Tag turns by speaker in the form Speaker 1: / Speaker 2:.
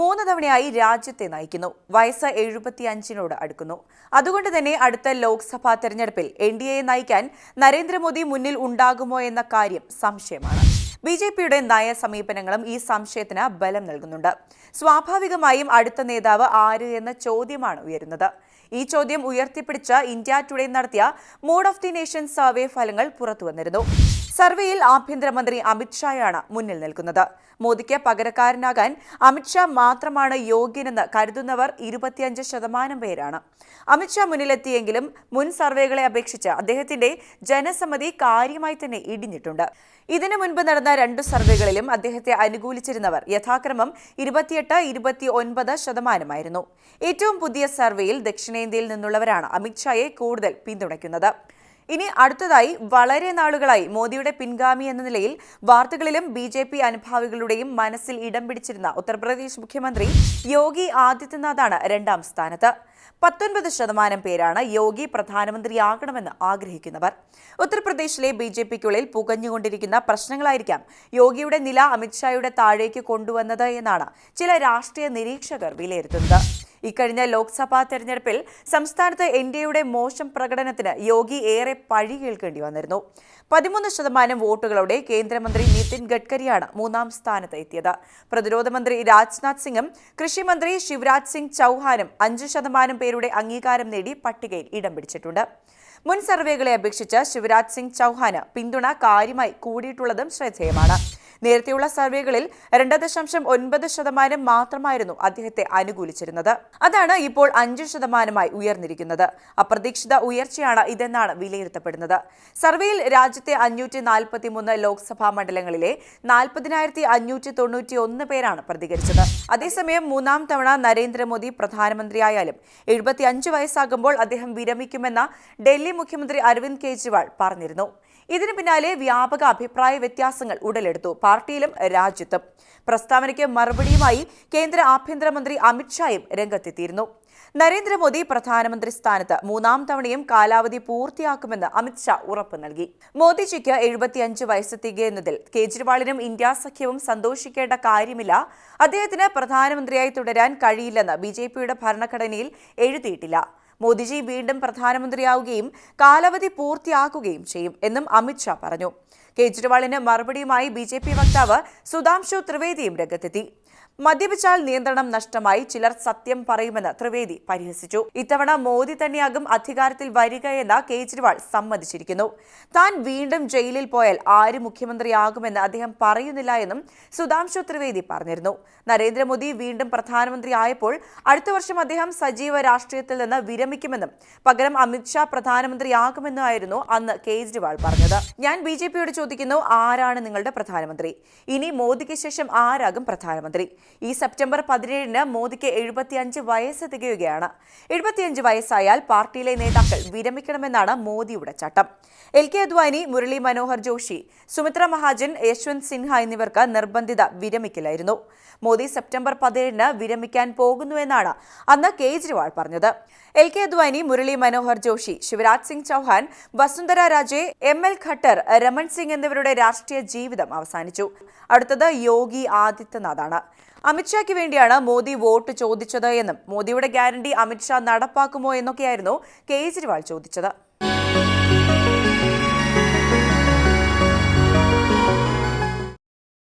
Speaker 1: മൂന്ന് തവണയായി രാജ്യത്തെ നയിക്കുന്നു. വയസ്സ് എഴുപത്തിയഞ്ചിനോട് അടുക്കുന്നു. അതുകൊണ്ട് തന്നെ അടുത്ത ലോക്സഭാ തെരഞ്ഞെടുപ്പിൽ എൻ ഡി എയെ നയിക്കാൻ നരേന്ദ്രമോദി മുന്നിൽ ഉണ്ടാകുമോ എന്ന കാര്യം സംശയമാണ്. ബി ജെ പിയുടെ നയ സമീപനങ്ങളും ഈ സംശയത്തിന് ബലം നൽകുന്നുണ്ട്. സ്വാഭാവികമായും അടുത്ത നേതാവ് ആര് എന്ന ചോദ്യമാണ് ഉയരുന്നത്. ഈ ചോദ്യം ഉയർത്തിപ്പിടിച്ച ഇന്ത്യ ടുഡേ നടത്തിയ mood of the nation survey ഫലങ്ങൾ പുറത്തുവന്നിരുന്നു സർവേയിൽ ആഭ്യന്തരമന്ത്രി അമിത്ഷായാണ് മുന്നിൽ നിൽക്കുന്നത്. മോദിക്ക് പകരക്കാരനാകാൻ അമിത്ഷാ മാത്രമാണ് യോഗ്യനെന്ന് കരുതുന്നവർ ഇരുപത്തിയഞ്ച് ശതമാനം പേരാണ്. അമിത്ഷാ മുന്നിലെത്തിയെങ്കിലും മുൻ സർവേകളെ അപേക്ഷിച്ച് അദ്ദേഹത്തിന്റെ ജനസമ്മതി കാര്യമായി തന്നെ ഇടിഞ്ഞിട്ടുണ്ട്. ഇതിനു മുൻപ് നടന്ന രണ്ടു സർവേകളിലും അദ്ദേഹത്തെ അനുകൂലിച്ചിരുന്നവർ യഥാക്രമം ഇരുപത്തിയെട്ട് ഇരുപത്തി ഒൻപത് ശതമാനമായിരുന്നു. ഏറ്റവും പുതിയ സർവേയിൽ ദക്ഷിണേന്ത്യയിൽ നിന്നുള്ളവരാണ് അമിത്ഷായെ കൂടുതൽ പിന്തുണയ്ക്കുന്നത്. ഇനി അടുത്തതായി വളരെ നാളുകളായി മോദിയുടെ പിൻഗാമി എന്ന നിലയിൽ വാർത്തകളിലും ബി ജെ പി അനുഭാവികളുടെയും മനസ്സിൽ ഇടം പിടിച്ചിരുന്ന ഉത്തർപ്രദേശ് മുഖ്യമന്ത്രി യോഗി ആദിത്യനാഥാണ് രണ്ടാം സ്ഥാനത്ത്. പത്തൊൻപത് ശതമാനം പേരാണ് യോഗി പ്രധാനമന്ത്രിയാകണമെന്ന് ആഗ്രഹിക്കുന്നവർ. ഉത്തർപ്രദേശിലെ ബി ജെ പിക്കുള്ളിൽ പുകഞ്ഞുകൊണ്ടിരിക്കുന്ന പ്രശ്നങ്ങളായിരിക്കാം യോഗിയുടെ നില അമിത്ഷായുടെ താഴേക്ക് കൊണ്ടുവന്നത് എന്നാണ് ചില രാഷ്ട്രീയ നിരീക്ഷകർ വിലയിരുത്തുന്നത്. ഇക്കഴിഞ്ഞ ലോക്സഭാ തെരഞ്ഞെടുപ്പിൽ സംസ്ഥാനത്ത് എൻ ഡി എയുടെ മോശം പ്രകടനത്തിന് യോഗി ഏറെ പഴി കേൾക്കേണ്ടി വന്നിരുന്നു. പതിമൂന്ന് ശതമാനം വോട്ടുകളോടെ കേന്ദ്രമന്ത്രി നിതിൻ ഗഡ്കരിയാണ് മൂന്നാം സ്ഥാനത്ത് എത്തിയത്. പ്രതിരോധ മന്ത്രി രാജ്നാഥ് സിംഗും കൃഷിമന്ത്രി ശിവരാജ് സിംഗ് ചൌഹാനും അഞ്ച് ശതമാനം പേരുടെ അംഗീകാരം നേടി പട്ടികയിൽ ഇടം പിടിച്ചിട്ടുണ്ട്. മുൻ സർവേകളെ അപേക്ഷിച്ച് ശിവരാജ് സിംഗ് ചൌഹാന് പിന്തുണ കാര്യമായി കൂടിയിട്ടുള്ളതും ശ്രദ്ധേയമാണ്. നേരത്തെയുള്ള സർവേകളിൽ രണ്ട് ദശാംശം ഒൻപത് ശതമാനം മാത്രമായിരുന്നു അദ്ദേഹത്തെ അനുകൂലിച്ചിരുന്നത്. അതാണ് ഇപ്പോൾ അഞ്ച് ശതമാനമായി ഉയർന്നിരിക്കുന്നത്. അപ്രതീക്ഷിത ഉയർച്ചയാണ് ഇതെന്നാണ് വിലയിരുത്തപ്പെടുന്നത്. സർവേയിൽ രാജ്യത്തെ അഞ്ഞൂറ്റി നാൽപ്പത്തിമൂന്ന് ലോക്സഭാ മണ്ഡലങ്ങളിലെ നാൽപ്പതിനായിരത്തി അഞ്ഞൂറ്റി തൊണ്ണൂറ്റി ഒന്ന് പേരാണ് പ്രതികരിച്ചത്. അതേസമയം മൂന്നാം തവണ നരേന്ദ്രമോദി പ്രധാനമന്ത്രിയായാലും എഴുപത്തിയഞ്ച് വയസ്സാകുമ്പോൾ അദ്ദേഹം വിരമിക്കുമെന്ന ഡൽഹി മുഖ്യമന്ത്രി അരവിന്ദ് കെജ്രിവാൾ പറഞ്ഞിരുന്നു. ഇതിനു പിന്നാലെ വ്യാപക അഭിപ്രായ വ്യത്യാസങ്ങൾ ഉടലെടുത്തു പാർട്ടിയിലും രാജ്യത്തും. പ്രസ്താവനയ്ക്ക് മറുപടിയുമായി കേന്ദ്ര ആഭ്യന്തരമന്ത്രി അമിത്ഷായും രംഗത്തെത്തിയിരുന്നു. നരേന്ദ്രമോദി പ്രധാനമന്ത്രി സ്ഥാനത്ത് മൂന്നാം തവണയും കാലാവധി പൂർത്തിയാക്കുമെന്ന് അമിത്ഷാ ഉറപ്പു നൽകി. മോദിജിക്ക് എഴുപത്തിയഞ്ച് വയസ്സ് തികയുന്നതിൽ കേജ്രിവാളിനും ഇന്ത്യ സഖ്യവും സന്തോഷിക്കേണ്ട കാര്യമില്ല. അദ്ദേഹത്തിന് പ്രധാനമന്ത്രിയായി തുടരാൻ കഴിയില്ലെന്ന് ബിജെപിയുടെ ഭരണഘടനയിൽ എഴുതിയിട്ടില്ല. മോദിജി വീണ്ടും പ്രധാനമന്ത്രിയാവുകയും കാലാവധി പൂർത്തിയാക്കുകയും ചെയ്യും എന്നും അമിത്ഷാ പറഞ്ഞു. കേജ്രിവാളിന് മറുപടിയുമായി ബി ജെ പി വക്താവ് സുധാംശു ത്രിവേദിയും രംഗത്തെത്തി. മദ്യപിച്ചാൽ നിയന്ത്രണം നഷ്ടമായി ചിലർ സത്യം പറയുമെന്ന് ത്രിവേദി പരിഹസിച്ചു. ഇത്തവണ മോദി തന്നെയാകും അധികാരത്തിൽ വരികയെന്ന് കേജ്രിവാൾ സമ്മതിച്ചിരിക്കുന്നു. താൻ വീണ്ടും ജയിലിൽ പോയാൽ ആര് മുഖ്യമന്ത്രിയാകുമെന്ന് അദ്ദേഹം പറയുന്നില്ല എന്നും സുധാംശു ത്രിവേദി പറഞ്ഞിരുന്നു. നരേന്ദ്രമോദി വീണ്ടും പ്രധാനമന്ത്രി ആയപ്പോൾ അടുത്ത വർഷം അദ്ദേഹം സജീവ രാഷ്ട്രീയത്തിൽ നിന്ന് വിരമിക്കുമെന്നും പകരം അമിത്ഷാ പ്രധാനമന്ത്രിയാകുമെന്നുമായിരുന്നു അന്ന് കേജ്രിവാൾ പറഞ്ഞത്. ഞാൻ ബി ജെ പിയോട് ചോദിക്കുന്നു ആരാണ് നിങ്ങളുടെ പ്രധാനമന്ത്രി? ഇനി മോദിക്ക് ശേഷം ആരാകും പ്രധാനമന്ത്രി? ഈ സെപ്റ്റംബർ പതിനേഴിന് മോദിക്ക് എഴുപത്തിയഞ്ച് വയസ്സ് തികയുകയാണ്. എഴുപത്തിയഞ്ച് വയസ്സായാൽ പാർട്ടിയിലെ നേതാക്കൾ വിരമിക്കണമെന്നാണ് മോദിയുടെ ചട്ടം. എൽ കെ അദ്വാനി മുരളി മനോഹർ ജോഷി സുമിത്ര മഹാജൻ യശ്വന്ത് സിൻഹ എന്നിവർക്ക് നിർബന്ധിത വിരമിക്കലായിരുന്നു. മോദി സെപ്റ്റംബർ പതിനേഴിന് വിരമിക്കാൻ പോകുന്നുവെന്നാണ് അന്ന് കേജ്രിവാൾ പറഞ്ഞത്. L K Advani Murali Manohar Joshi Shivraj Singh Chouhan Vasundhara Raje M L Khattar Raman Singh എന്നിവരുടെ രാഷ്ട്രീയ ജീവിതം അവസാനിച്ചു അടുത്തത് യോഗി ആദിത്യനാഥാണ് അമിത്ഷായ്ക്ക് വേണ്ടിയാണ് മോദി വോട്ട് ചോദിച്ചത് എന്നും മോദിയുടെ ഗ്യാരണ്ടി അമിത്ഷാ നടപ്പാക്കുമോ എന്നൊക്കെയായിരുന്നു കേജ്രിവാൾ ചോദിച്ചത്